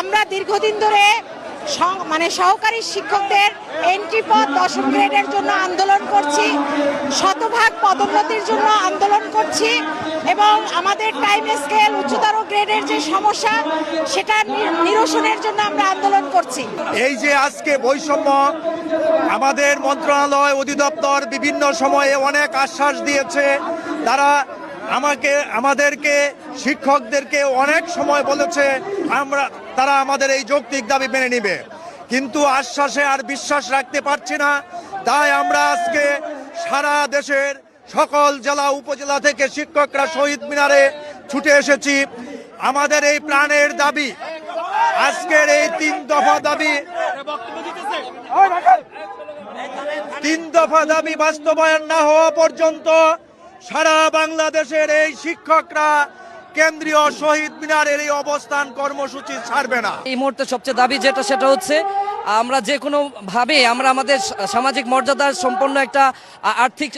আমরা দীর্ঘদিন ধরে মানে সহকারী শিক্ষকদের এন্ট্রি পদ দশম গ্রেডের জন্য আন্দোলন করছি, শতভাগ পদোন্নতির জন্য আন্দোলন করছি এবং আমাদের টাইম স্কেল উচ্চতর গ্রেডের যে সমস্যা, সেটা নিরসনের জন্য আমরা আন্দোলন করছি। এই যে আজকে বৈষম্য, আমাদের মন্ত্রণালয় অধিদপ্তর বিভিন্ন সময়ে অনেক আশ্বাস দিয়েছে, তারা আমাকে, আমাদেরকে, শিক্ষকদেরকে অনেক সময় বলেছে, আমরা, তারা আমাদের এই যৌক্তিক দাবি মেনে নিবে। কিন্তু আশ্বাসে আর বিশ্বাস রাখতে পারছি না। তাই আমরা আজকে সারা দেশের সকল জেলা, উপজেলা থেকে শিক্ষকরা শহীদ মিনারে ছুটে এসেছি। আমাদের এই প্রাণের দাবি, আজকের এই তিন দফা দাবি, তিন দফা দাবি বাস্তবায়ন না হওয়া পর্যন্ত সারা বাংলাদেশের এই শিক্ষকরা কেন্দ্রীয় শহীদ মিনারের এই অবস্থান কর্মসূচি ছাড়বে না। এই মুহূর্তে সবচেয়ে দাবি যেটা সেটা হচ্ছে আমরা যে কোনো ভাবে আমরা আমাদের সামাজিক মর্যাদার সম্পন্ন একটা আর্থিক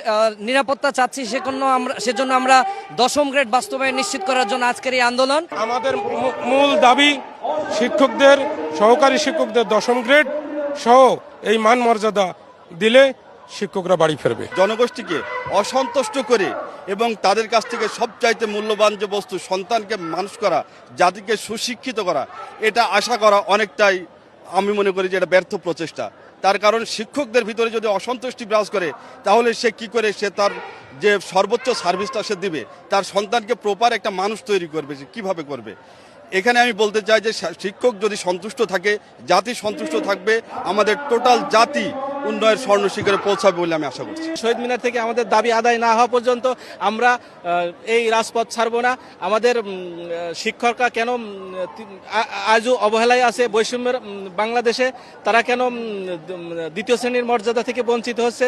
নিরাপত্তা চাচ্ছি সেজন্য আমরা সেজন্য আমরা দশম গ্রেড বাস্তবায়ন নিশ্চিত করার জন্য আজকের এই আন্দোলন। আমাদের মূল দাবি শিক্ষকদের সহকারী শিক্ষকদের দশম গ্রেড সহ এই মান মর্যাদা দিলে শিক্ষকরা বাড়ি ফিরবে। জনগোষ্ঠীকে অসন্তুষ্ট করে এবং তাদের কাছ থেকে সবচাইতে মূল্যবান যে বস্তু, সন্তানকে মানুষ করা, জাতিকে সুশিক্ষিত করা, এটা আশা করা অনেকটাই আমি মনে করি যে এটা ব্যর্থ প্রচেষ্টা। তার কারণ শিক্ষকদের ভিতরে যদি অসন্তুষ্টি বিরাজ করে, তাহলে সে কি করে? সে তার যে সর্বোচ্চ সার্ভিসটা সে দিবে, তার সন্তানকে প্রপার একটা মানুষ তৈরি করবে যে কীভাবে করবে। এখানে আমি বলতে চাই যে শিক্ষক যদি সন্তুষ্ট থাকে, জাতি সন্তুষ্ট থাকবে, আমাদের টোটাল জাতি উন্নয়নের স্বর্ণ শিখরে পৌঁছাবে বলে আমি আশা করছি। শহীদ মিনার থেকে আমাদের দাবি আদায় না হওয়া পর্যন্ত আমরা এই রাজপথ ছাড়ব না। আমাদের শিক্ষকরা কেন আজও অবহেলায় আছে বৈষম্যের বাংলাদেশে। তারা কেন দ্বিতীয় শ্রেণির মর্যাদা থেকে বঞ্চিত হচ্ছে?